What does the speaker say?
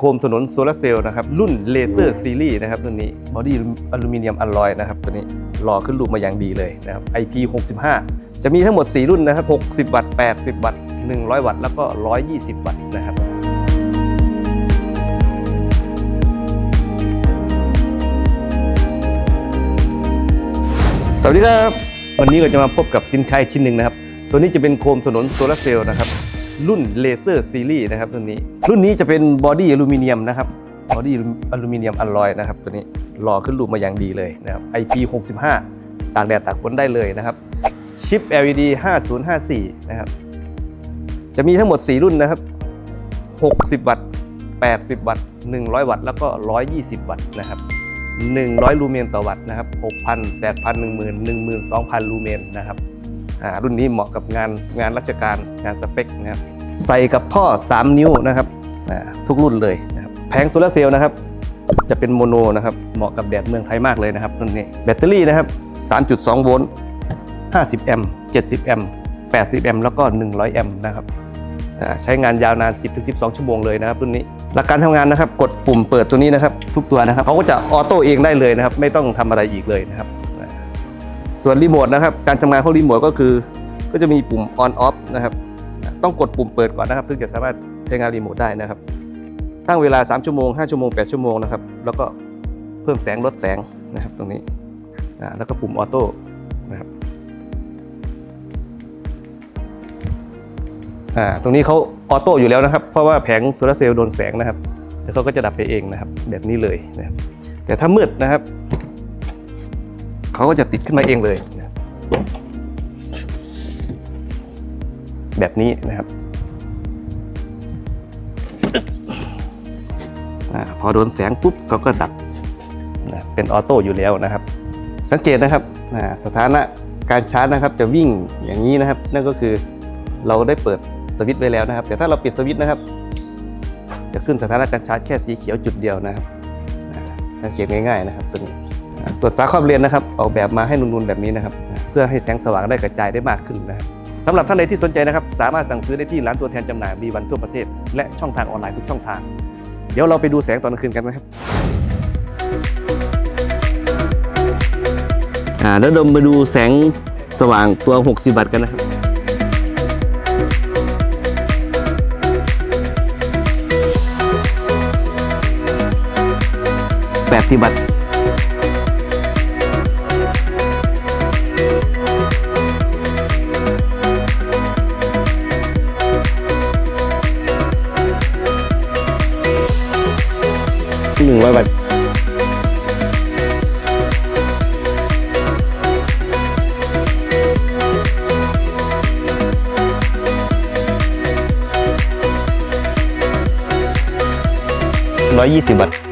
โคมถนนโซลาร์เซลล์นะครับรุ่นเลเซอร์ซีรีส์นะครับตัวนี้บอดี้อลูมิเนียมอลลอยนะครับตัวนี้รอขึ้นรูปมาอย่างดีเลยนะครับ IP 65 จะมีทั้งหมด 4 รุ่นนะครับ 60 วัตต์ 80 วัตต์ 100 วัตต์ แล้วก็ 120 วัตต์นะครับสวัสดีครับ วันนี้เราจะมาพบกับสินค้าชิ้นหนึ่งนะครับ ตัวนี้จะเป็นโคมถนนโซลาร์เซลล์นะครับ รุ่นเลเซอร์ซีรีส์นะครับตัวนี้ รุ่นนี้จะเป็นบอดี้อลูมิเนียมนะครับบอดี้อลูมิเนียมอลลอยนะครับตัวนี้รอขึ้นรูปมาอย่างดีเลยนะครับ IP 65 ตากแดดตากฝนได้เลยนะครับ ชิป LED 5054 นะครับ จะมีทั้งหมด 4 รุ่นนะครับ 60 วัตต์ 80 วัตต์ 100 วัตต์ แล้วก็ 120 วัตต์นะครับ 100 ลูเมนต่อวัตต์นะครับ 6,000 8,000 10,000 12,000 ลูเมนนะครับ รุ่นนี้เหมาะกับงานงานราชการงานสเปคนะครับใส่กับท่อ 3 นิ้วนะครับทุกรุ่นเลยนะครับแผงโซลาร์เซลล์นะครับ จะเป็นโมโนนะครับเหมาะกับแดดเมืองไทยมากเลยนะครับรุ่นนี้แบตเตอรี่นะครับ 3.2 โวลต์ 50 แอมป์ 70 แอมป์ 80 แอมป์แล้วก็ 100 แอมป์นะครับใช้งานยาวนาน 10-12 ชั่วโมงเลยนะครับรุ่นนี้ หลักการทำงานนะครับ กดปุ่มเปิดตัวนี้นะครับ ทุกตัวนะครับเขาก็จะออโต้เองได้เลยนะครับ ไม่ต้องทำอะไรอีกเลยนะครับ ส่วนรีโมทนะครับการทำงานของรีโมทก็คือ ก็จะมีปุ่ม on off นะครับต้องกดปุ่มเปิดก่อนนะครับถึงจะสามารถใช้งานรีโมทได้นะครับตั้งเวลา 3 ชั่วโมง 5 ชั่วโมง 8 ชั่วโมงนะครับแล้วก็เพิ่มแสงลดแสงนะครับตรงนี้แล้วก็ปุ่มออโต้นะครับตรงนี้เขาออโต้อยู่แล้วนะครับ เพราะว่าแผงโซลาร์เซลล์โดนแสงนะครับเดี๋ยวเขาก็จะดับไปเองนะครับ แบบนี้เลยนะครับแต่ถ้ามืดนะครับ เขาก็จะติดขึ้นมาเองเลย แบบนี้นะครับอพอโดนแสงปุ๊บเขาก็ดับเป็นออโต้อยู่แล้วนะครับ สังเกตนะครับสถานะการชาร์จนะครับจะวิ่งอย่างนี้นะครับ นั่นก็คือเราได้เปิดสวิตช์ไว้แล้วนะครับ แต่ถ้าเราปิดสวิตช์นะครับ จะขึ้นสถานะการชาร์จแค่สีเขียวจุดเดียวนะครับสังเกตง่ายๆนะครับตัวนี้ ส่วนฝาครอบเลนนะครับ ออกแบบมาให้นูนๆแบบนี้นะครับ เพื่อให้แสงสว่างได้กระจายได้มากขึ้นนะครับสำหรับท่านใดที่สนใจนะครับ สามารถสั่งซื้อได้ที่ร้านตัวแทนจำหน่ายบีวันทั่วประเทศ และช่องทางออนไลน์ทุกช่องทาง เดี๋ยวเราไปดูแสงตอนกลางคืนกันนะครับอ่าแล้วเรามาดูแสงสว่างตัว 60 วัตต์กันนะครับ80วัตต์ หนึ่งร้อยวัตต์ร้อยยี่สิบบาท